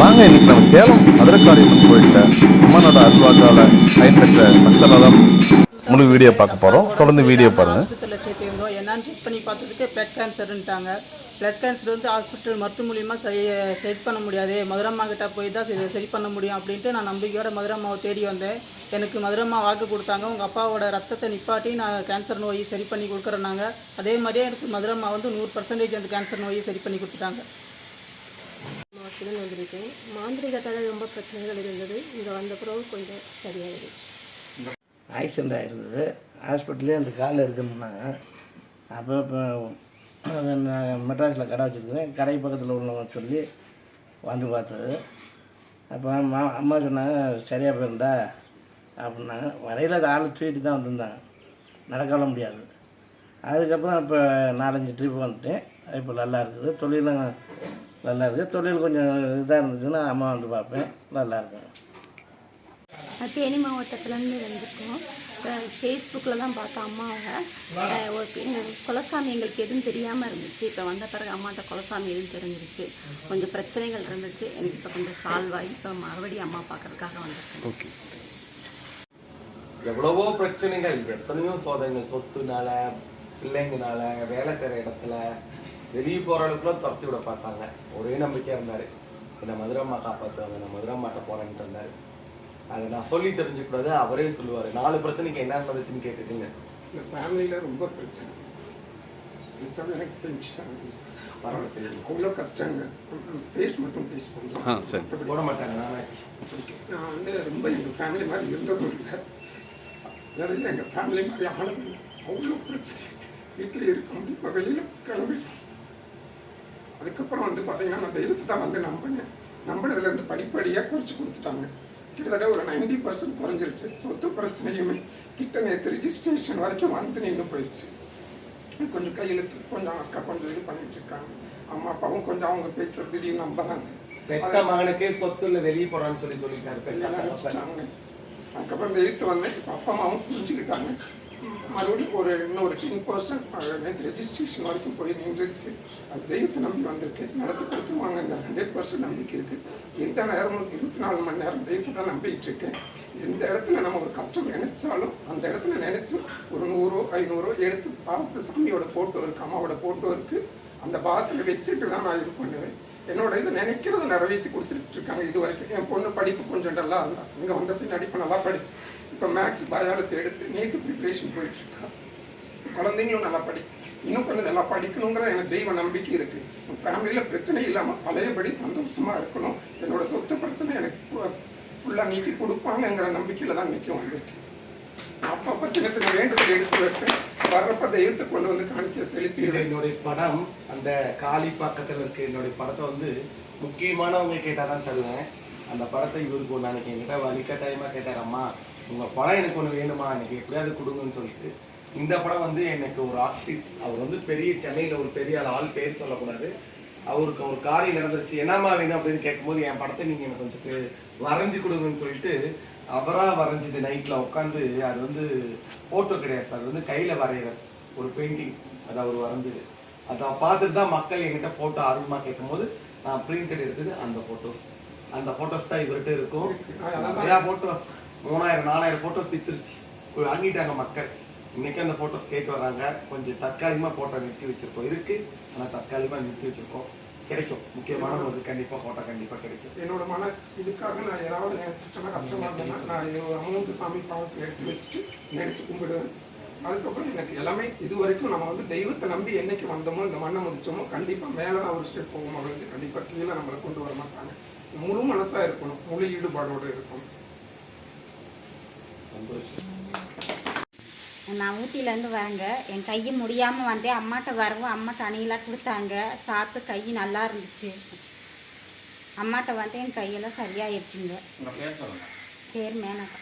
வாங்க இன்னைக்கு நம்ம சேலம் மதுரக்காளியம்மன் கோயில்ல அம்மனோட அருள்வாக்கால பயன்பெற்ற மக்களால் முழு வீடியோ பார்க்க போறோம். தொடர்ந்து வீடியோ பாருங்க. ஹாஸ்பிட்டலில் என்னன்னு செக் பண்ணி பார்த்ததுக்கு பிளட் கேன்சர்ன்ட்டாங்க பிளட் கேன்சர் வந்து ஹாஸ்பிட்டல் மருத்துவ மூலியமாக சரி சரி பண்ண முடியாது. மதுரம்மா கிட்ட போய் தான் சரி சரி பண்ண முடியும் அப்படின்ட்டு நான் நம்பிக்கையோட மதுரம்மாவை தேடி வந்தேன். எனக்கு மதுரம்மா வாக்கு கொடுத்தாங்க. உங்கள் அப்பாவோட ரத்தத்தை நிப்பாட்டி நான் கேன்சர் நோயை சரி பண்ணி கொடுக்குறேன்னாங்க. அதே மாதிரியே எனக்கு மதுரம்மா வந்து நூறு பர்சன்டேஜ் அந்த கேன்சர் நோயை சரி பண்ணி கொடுத்துட்டாங்க. அப்படின்னு வந்திருக்கேன் மாந்திரிகத்தால் ரொம்ப பிரச்சனைகள் இருந்தது. இங்கே வந்த பிறகு கொஞ்சம் சரியாயிடுது ஆக்சிடெண்ட் ஆகிருந்தது ஹாஸ்பிட்டல்லே அந்த காலில் இருக்குன்னாங்க அப்போ இப்போ நான் மெட்ராஸில் கடை வச்சுருக்கேன் கடை பக்கத்தில் உள்ளவங்க சொல்லி வந்து பார்த்தது. அப்போ அம்மா அம்மா சொன்னாங்க சரியாக போயிருந்தா? அப்படின்னாங்க. வரையில் அது ஆள் தூக்கிட்டு தான் வந்திருந்தாங்க. நடக்கவே முடியாது. அதுக்கப்புறம் இப்போ நாலஞ்சு ட்ரிப் வந்துட்டேன். இப்போ நல்லா இருக்குது. தொழிலும் நல்லா இருக்குது தொழில் கொஞ்சம் இதாக இருந்துச்சுன்னா அம்மா வந்து பார்ப்பேன். நல்லா இருக்கும் தேனி மாவட்டத்துலேருந்து வந்திருக்கோம். ஃபேஸ்புக்கில் தான் பார்த்தோம் அம்மாவை. ஒரு எங்கள் குலசாமி எங்களுக்கு எதுவும் தெரியாமல் இருந்துச்சு. இப்போ வந்த பிறகு அம்மாட்ட குலசாமி எதுவும் தெரிஞ்சிருச்சு. கொஞ்சம் பிரச்சனைகள் இருந்துச்சு. எனக்கு இப்போ கொஞ்சம் சால்வ் ஆகி இப்போ மறுபடியும் அம்மா பார்க்கறதுக்காக வந்திருக்கேன் ஓகே. எவ்வளவோ பிரச்சனைகள் எத்தனையோ சோதனைகள். சொத்துனால பிள்ளைங்கனால வேலை செய்கிற இடத்துல வெளியே போகிற அளவுக்குலாம் துரத்தி விட பார்த்தாங்க. ஒரே நம்பிக்கையாக இருந்தார். என்னை மதுரம்மா காப்பாற்றுவாங்க நான் மதுரம்மாட்ட போகிறேன்ட்டு இருந்தார். அதை நான் சொல்லி தெரிஞ்சுக்கூடாது. அவரே சொல்லுவார். நாலு பிரச்சனைக்கு என்ன நடந்துச்சுன்னு கேட்டுக்கங்க. இந்த ஃபேமிலியில் ரொம்ப பிரச்சனை. பிரச்சனை எனக்கு தெரிஞ்சுட்டாங்க. பரவாயில்ல சரி. அவ்வளோ கஷ்டங்க. ஃபேஸ் மட்டும் ஃபேஸ் பண்ணுறோம் சரி. போட மாட்டாங்க. நானாச்சு. நான் வந்து ரொம்ப எங்கள் ஃபேமிலி மாதிரி இருந்ததும் இல்லை. நிறைய எங்கள் ஃபேமிலி மாதிரி ஆனது இல்லை. அவ்வளோ பிரச்சனை. வீட்டில் இருக்க முடியும்? இப்போ வெளியில் கிளம்பிட்டோம். அதுக்கப்புறம் வந்து பார்த்தீங்கன்னா நான் தெய்வத்தை தான் வந்து நம்பினேன் நம்பினதுலேருந்து படிப்படியாக குறைச்சி கொடுத்துட்டாங்க. கிட்டத்தட்ட ஒரு நைன்டி பர்சன்ட் குறைஞ்சிருச்சு. சொத்து பிரச்சனையுமே கிட்ட நேற்று ரிஜிஸ்ட்ரேஷன் வரைக்கும் வந்து நின்று போயிடுச்சு. கொஞ்சம் கையெழுத்து கொஞ்சம் அக்கா கொஞ்சம் இது பண்ணிட்டு இருக்காங்க. அம்மா அப்பாவும் கொஞ்சம் அவங்க பேசுறது திடீர்னு நம்புறாங்க. பெத்த மகனுக்கே சொத்து இல்லை வெளியே போறான்னு சொல்லி. நினைச்சிட்டாங்க அதுக்கப்புறம் இந்த எழுத்து வந்து இப்போ அப்பா அம்மாவும் புரிஞ்சுக்கிட்டாங்க. மறுபடியும் ஒரு இன்னொரு டென் பர்சன்ட் ரெஜிஸ்ட்ரேஷன் வரைக்கும் போய் நின்றுச்சு அது தெய்வத்தை நம்பி வந்திருக்கு. நடத்தி கொடுத்துருவாங்க இந்த ஹண்ட்ரட் பர்சன்ட் நம்பிக்கை இருக்குது எந்த நேரமும் இருபத்தி நாலு மணி நேரம் தெய்வத்தை தான் நம்பிக்கிட்டு இருக்கேன் எந்த இடத்துல நம்ம ஒரு கஷ்டம் நினைச்சாலும் அந்த இடத்துல நினைச்சு ஒரு நூறோ ஐநூறோ எடுத்து பார்த்து சாமியோட ஃபோட்டோ இருக்கு அம்மாவோட ஃபோட்டோ இருக்கு. அந்த பாத்தில் வச்சுட்டு தான் நான் இது பண்ணுவேன். என்னோட இது நினைக்கிறத நிறைவேற்றி கொடுத்துட்டு இருக்காங்க. இது வரைக்கும் என் பொண்ணு படிப்பு கொஞ்சம் நல்லா இருந்தா. இங்கே வந்த பின்னாடி இப்போ நல்லா படிச்சு. இப்போ மேக்ஸ் பயாலஜி எடுத்து நீட்டு ப்ரிப்பரேஷன் போயிட்டுருக்கான் குழந்தைங்களும் நல்லா படி இன்னும் கொஞ்சம் நல்லா படிக்கணுங்கிற எனக்கு தெய்வ நம்பிக்கை இருக்கு. ஃபேமிலியில் பிரச்சனை இல்லாமல் பழையபடி சந்தோஷமா இருக்கணும். என்னோட சொத்து பிரச்சனை எனக்கு ஃபுல்லாக நீட்டி கொடுப்பாங்கங்கிற நம்பிக்கையில தான் நிற்கும் வந்திருக்கேன். அப்பப்போ சின்ன சின்ன வேண்டுதல் எடுத்து வைப்பேன் வர்றப்ப தெய்வத்தை கொண்டு வந்து காணிக்க செலுத்தி என்னுடைய படம். அந்த காளி பக்கத்தில் இருக்க என்னுடைய படத்தை வந்து முக்கியமானவங்க கேட்டால் தான் தருவேன். அந்த படத்தை இவருக்கு நான் அன்னைக்கு என்கிட்ட வலிக்கட்டாயமாக கேட்டார் அம்மா உங்கள் படம் எனக்கு ஒன்று வேணுமா? எனக்கு எப்படியாவது கொடுங்கன்னு சொல்லிட்டு இந்த படம் வந்து எனக்கு ஒரு ஆர்டிஸ்ட் அவர் வந்து பெரிய சென்னையில் ஒரு பெரிய ஆள் பேர் சொல்லக்கூடாது. அவருக்கு ஒரு காரியம் நடந்துச்சு என்னம்மா வேணும் அப்படின்னு கேட்கும்போது என் படத்தை நீங்கள் எனக்கு கொஞ்சம் வரைஞ்சு கொடுங்கன்னு சொல்லிட்டு அவராக வரைஞ்சது நைட்டில் உட்காந்து அது வந்து ஃபோட்டோ கிடையாது சார் அது வந்து கையில் வரைகிற ஒரு பெயிண்டிங் அது அவர் வரைஞ்சது. அதை பார்த்துட்டு தான் மக்கள் என்கிட்ட ஃபோட்டோ ஆர்வமாக கேட்கும்போது நான் பிரிண்டட் எடுத்தது அந்த ஃபோட்டோஸ் அந்த ஃபோட்டோஸ் தான் இவர்கிட்ட இருக்கும். நிறையா ஃபோட்டோஸ் மூணாயிரம் நாலாயிரம் ஃபோட்டோஸ் வித்துருச்சு. வாங்கிட்டாங்க மக்கள். இன்னைக்கு அந்த ஃபோட்டோஸ் கேட்டு வராங்க. கொஞ்சம் தற்காலிகமாக ஃபோட்டோ நிறுத்தி வச்சிருக்கோம். இருக்கு. ஆனால் தற்காலிகமாக நிறுத்தி வச்சிருக்கோம். கிடைக்கும். முக்கியமான ஒரு கண்டிப்பாக ஃபோட்டோ கண்டிப்பாக கிடைக்கும். என்னோட மன இதுக்காக நான் ஏதாவது நினைச்சிட்டேன்னா கஷ்டமா இருந்தேன்னா நான் அமௌண்ட் சாமி பாவத்தை எடுத்து வச்சுட்டு நினைச்சு கும்பிடுவேன். அதுக்கப்புறம் எனக்கு எல்லாமே இது வரைக்கும் நம்ம வந்து தெய்வத்தை நம்பி என்னைக்கு வந்தோமோ இந்த மண்ணை முடிச்சோமோ கண்டிப்பா மேலே தான் ஒரு ஸ்டெப் போகும். அப்படின்னு கண்டிப்பா கீழே நம்மளை கொண்டு வர மாட்டாங்க. முழு மனசா இருக்கணும். முழு ஈடுபாடோடு இருக்கணும். நான் ஊட்டியிலேருந்து வரேங்க. என் கை முடியாமல் வந்தேன் அம்மாட்ட வரவும் அம்மாட்ட அணியெல்லாம் கொடுத்தாங்க. சாப்பிட்டு கை நல்லா இருந்துச்சு. அம்மாட்ட வந்து என் கையெல்லாம் சரியாயிருச்சுங்க. பேர் மேனகா.